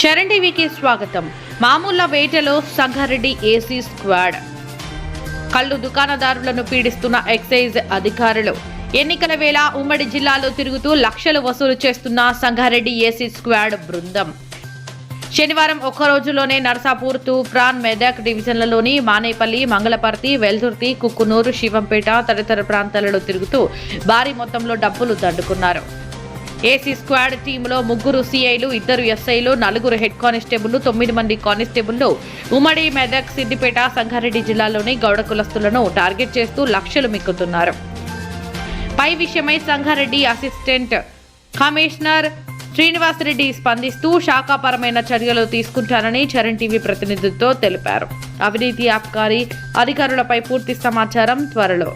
చరణ్ టీవీకి స్వాగతం. మామూళ్ళ వేటలో సంగారెడ్డి ఏసీ స్క్వాడ్. కళ్ళు దుకాణదారులను పీడిస్తున్న ఎక్సైజ్ అధికారులు. ఎన్నికల వేళ ఉమ్మడి జిల్లాలో తిరుగుతూ లక్షలు వసూలు చేస్తున్న సంగారెడ్డి ఏసీ స్క్వాడ్ బృందం. శనివారం ఒక్క రోజులోనే నర్సాపూర్ తూప్రాన్ మెదక్ డివిజన్లలోని మానేపల్లి మంగళపర్తి వెల్దుర్తి కుక్కునూరు శివంపేట తదితర ప్రాంతాలలో తిరుగుతూ భారీ మొత్తంలో డబ్బులు దండుకున్నారు. ఏసీ స్క్వాడ్ టీంలో ముగ్గురు సీఐలు ఇద్దరు ఎస్ఐలు నలుగురు హెడ్ కానిస్టేబుల్ తొమ్మిది మంది కానిస్టేబుల్లు ఉమ్మడి మెదక్ సిద్దిపేట సంగారెడ్డి జిల్లాలోని గౌడ కులస్తులను టార్గెట్ చేస్తూ లక్షలు మిక్కుతున్నారు పై విషయమై సంగారెడ్డి అసిస్టెంట్ కమిషనర్ శ్రీనివాసరెడ్డి స్పందిస్తూ శాఖాపరమైన చర్యలు తీసుకుంటారని చరణ్ టీవీ ప్రతినిధులతో తెలిపారు. అవినీతి ఆబ్కారీ అధికారులపై పూర్తి సమాచారం త్వరలో.